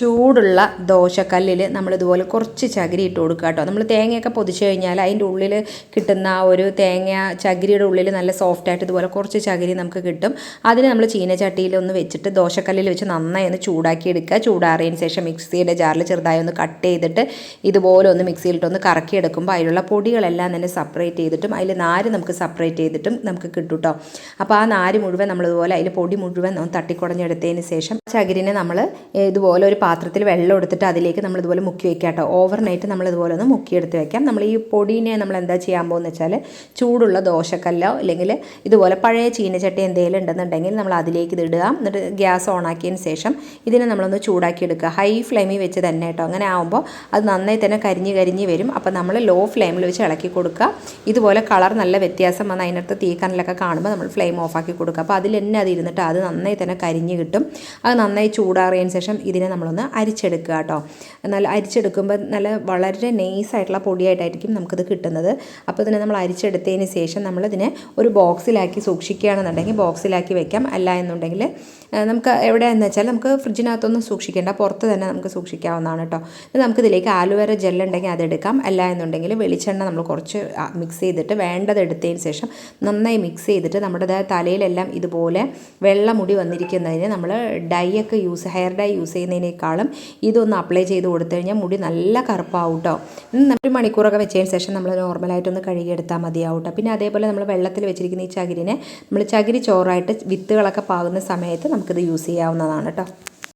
ചൂടുള്ള ദോശക്കല്ലിൽ നമ്മളിതുപോലെ കുറച്ച് ചകിരി ഇട്ട് കൊടുക്കുക കേട്ടോ. നമ്മൾ തേങ്ങയൊക്കെ പൊതിച്ച് കഴിഞ്ഞാൽ അതിന്റെ ഉള്ളിൽ കിട്ടുന്ന ആ ഒരു തേങ്ങ ചകിരിയുടെ ഉള്ളിൽ നല്ല സോഫ്റ്റായിട്ട് ഇതുപോലെ കുറച്ച് ചകിരി നമുക്ക് കിട്ടും. അതിന് നമ്മൾ ചീനച്ചട്ടിയിൽ ഒന്ന് വെച്ചിട്ട് ദോശക്കല്ലിൽ വെച്ച് നന്നായി ഒന്ന് ചൂടാക്കി എടുക്കുക. ചൂടാറിയതിന് ശേഷം മിക്സിയുടെ ജാറിൽ ചെറുതായി ഒന്ന് കട്ട് ചെയ്തിട്ട് ഇതുപോലെ ഒന്ന് മിക്സിയിലിട്ടൊന്ന് കറക്കി എടുക്കുമ്പോൾ അതിലുള്ള പൊടികളെല്ലാം തന്നെ സെപ്പറേറ്റ് ചെയ്തിട്ടും അതിൽ നാര് നമുക്ക് സെപ്പറേറ്റ് ചെയ്തിട്ടും നമുക്ക് കിട്ടും കേട്ടോ. അപ്പോൾ ആ നാര് മുഴുവൻ നമ്മളിതുപോലെ അതിൽ പൊടി മുഴുവൻ തട്ടിക്കുടഞ്ഞെടുത്തതിന് ശേഷം ചകിരിനെ നമ്മൾ ഇതുപോലെ ഒരു പാത്രത്തിൽ വെള്ളം എടുത്തിട്ട് അതിലേക്ക് നമ്മൾ ഇതുപോലെ മുക്കി വെക്കുക കേട്ടോ. ഓവർ നൈറ്റ് നമ്മൾ ഇതുപോലെ ഒന്ന് മുക്കിയെടുത്ത് വെക്കാം. നമ്മൾ ഈ പൊടീനെ നമ്മൾ എന്താ ചെയ്യാൻ പോകുന്നത് വെച്ചാൽ ചൂടുള്ള ദോശക്കല്ലോ അല്ലെങ്കിൽ ഇതുപോലെ പഴയ ചീനച്ചട്ടി എന്തെങ്കിലും ഉണ്ടെന്നുണ്ടെങ്കിൽ നമ്മൾ അതിലേക്ക് ഇത് ഇടുക. എന്നിട്ട് ഗ്യാസ് ഓൺ ആക്കിയതിന് ശേഷം ഇതിനെ നമ്മളൊന്ന് ചൂടാക്കി എടുക്കുക. ഹൈ ഫ്ലെയിമിൽ വെച്ച് തന്നെ കേട്ടോ. അങ്ങനെ ആകുമ്പോൾ അത് നന്നായി തന്നെ കരിഞ്ഞ് കരിഞ്ഞ് വരും. അപ്പോൾ നമ്മൾ ലോ ഫ്ലെയിമിൽ വെച്ച് ഇളക്കി കൊടുക്കുക. ഇതുപോലെ കളർ നല്ല വ്യത്യാസം വന്ന് അതിനകത്ത് തീ കനലൊക്കെ കാണുമ്പോൾ നമ്മൾ ഫ്ലെയിം ഓഫാക്കി കൊടുക്കുക. അപ്പോൾ അതിൽ തന്നെ അത് ഇരുന്നിട്ട് അത് നന്നായി തന്നെ കരിഞ്ഞ് കിട്ടും. അത് നന്നായി ചൂടാറിയതിന് ശേഷം ഇതിനെ നമ്മളൊന്ന് അരിച്ചെടുക്കുക കേട്ടോ. നല്ല അരിച്ചെടുക്കുമ്പോൾ നല്ല വളരെ നൈസായിട്ടുള്ള പൊടിയായിട്ടായിരിക്കും നമുക്കിത് കിട്ടുന്നത്. അപ്പോൾ ഇതിനെ നമ്മൾ അരിച്ചെടുത്തതിന് ശേഷം നമ്മളിതിനെ ഒരു ബോക്സിലാക്കി സൂക്ഷിക്കുകയാണെന്നുണ്ടെങ്കിൽ ബോക്സിലാക്കി വെക്കാം. അല്ല എന്നുണ്ടെങ്കിൽ നമുക്ക് എവിടെയാണെന്ന് വെച്ചാൽ നമുക്ക് ഫ്രിഡ്ജിനകത്തൊന്നും സൂക്ഷിക്കേണ്ട പുറത്ത് തന്നെ നമുക്ക് സൂക്ഷിക്കാവുന്നതാണ് കേട്ടോ. നമുക്കിതിലേക്ക് ആലുവേര ജെല്ലുണ്ടെങ്കിൽ അതെടുക്കാം അല്ല എന്നുണ്ടെങ്കിൽ വെളിച്ചെണ്ണ നമ്മൾ കുറച്ച് മിക്സ് ചെയ്തിട്ട് വേണ്ടത് എടുത്തതിന് ശേഷം നന്നായി മിക്സ് ചെയ്തിട്ട് നമ്മുടെ തലയിലെല്ലാം ഇതുപോലെ വെള്ള മുടി വന്നിരിക്കുന്നതിന് നമ്മൾ ഡൈ ഒക്കെ യൂസ് ഹെയർ ഡൈ യൂസ് ചെയ്യുന്നതിനേക്കാളും ഇതൊന്ന് അപ്ലൈ ചെയ്ത് കൊടുത്തു കഴിഞ്ഞാൽ മുടി നല്ല കറുപ്പാവും കേട്ടോ ഒരു മണിക്കൂറൊക്കെ വെച്ചതിന് ശേഷം നമ്മൾ നോർമലായിട്ടൊന്ന് കഴുകിയെടുത്താൽ മതിയാവും കേട്ടോ പിന്നെ അതേപോലെ നമ്മൾ വെള്ളത്തിൽ വെച്ചിരിക്കുന്ന ഈ ചകിരിനെ നമ്മൾ ചകിരി ചോറായിട്ട് വിത്തുകളൊക്കെ പാകുന്ന സമയത്ത് നമുക്കിത് യൂസ് ചെയ്യാവുന്നതാണ് കേട്ടോ.